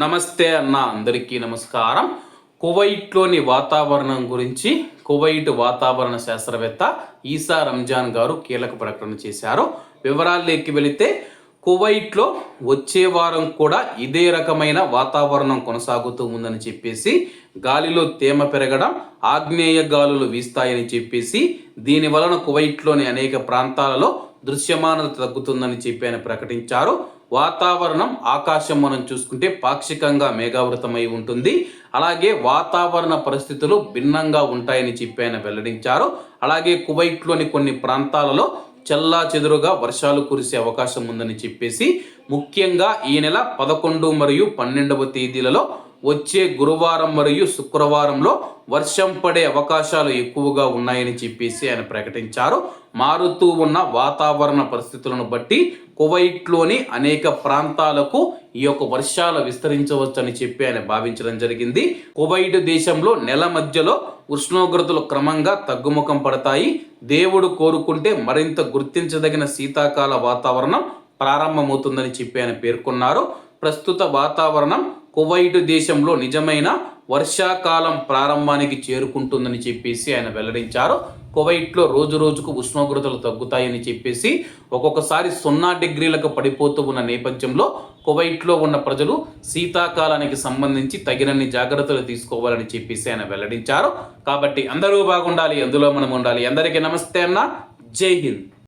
నమస్తే అన్న అందరికీ నమస్కారం. కువైట్లోని వాతావరణం గురించి కువైట్ వాతావరణ శాస్త్రవేత్త ఈసా రంజాన్ గారు కీలక ప్రకటన చేశారు. వివరాల్లోకి వెళితే కువైట్లో వచ్చే వారం కూడా ఇదే రకమైన వాతావరణం కొనసాగుతూ ఉందని చెప్పేసి గాలిలో తేమ పెరగడం ఆగ్నేయ గాలులు వీస్తాయని చెప్పేసి దీని వలన కువైట్లోని అనేక ప్రాంతాలలో దృశ్యమానత తగ్గుతుందని చెప్పి ఆయన ప్రకటించారు. వాతావరణం ఆకాశం మనం చూసుకుంటే పాక్షికంగా మేఘావృతమై ఉంటుంది. అలాగే వాతావరణ పరిస్థితులు భిన్నంగా ఉంటాయని చెప్పి ఆయన వెల్లడించారు. అలాగే కువైట్లోని కొన్ని ప్రాంతాలలో చల్లా చెదురుగా వర్షాలు కురిసే అవకాశం ఉందని చెప్పేసి ముఖ్యంగా ఈ నెల పదకొండు మరియు పన్నెండవ తేదీలలో వచ్చే గురువారం మరియు శుక్రవారంలో వర్షం పడే అవకాశాలు ఎక్కువగా ఉన్నాయని చెప్పేసి ఆయన ప్రకటించారు. మారుతూ ఉన్న వాతావరణ పరిస్థితులను బట్టి కువైట్లోని అనేక ప్రాంతాలకు ఈ యొక్క వర్షాలు విస్తరించవచ్చని చెప్పి ఆయన భావించడం జరిగింది. కువైట్ దేశంలో నెల మధ్యలో ఉష్ణోగ్రతలు క్రమంగా తగ్గుముఖం పడతాయి. దేవుడు కోరుకుంటే మరింత గుర్తించదగిన శీతాకాల వాతావరణం ప్రారంభమవుతుందని చెప్పి ఆయన పేర్కొన్నారు. ప్రస్తుత వాతావరణం కువైట్ దేశంలో నిజమైన వర్షాకాలం ప్రారంభానికి చేరుకుంటుందని చెప్పేసి ఆయన వెల్లడించారు. కువైట్లో రోజు రోజుకు ఉష్ణోగ్రతలు తగ్గుతాయని చెప్పేసి ఒక్కొక్కసారి సున్నా డిగ్రీలకు పడిపోతూ ఉన్న నేపథ్యంలో కువైట్లో ఉన్న ప్రజలు శీతాకాలానికి సంబంధించి తగినన్ని జాగ్రత్తలు తీసుకోవాలని చెప్పేసి ఆయన వెల్లడించారు. కాబట్టి అందరూ బాగుండాలి అందులో మనం ఉండాలి. అందరికీ నమస్తే అన్న. జై హింద్.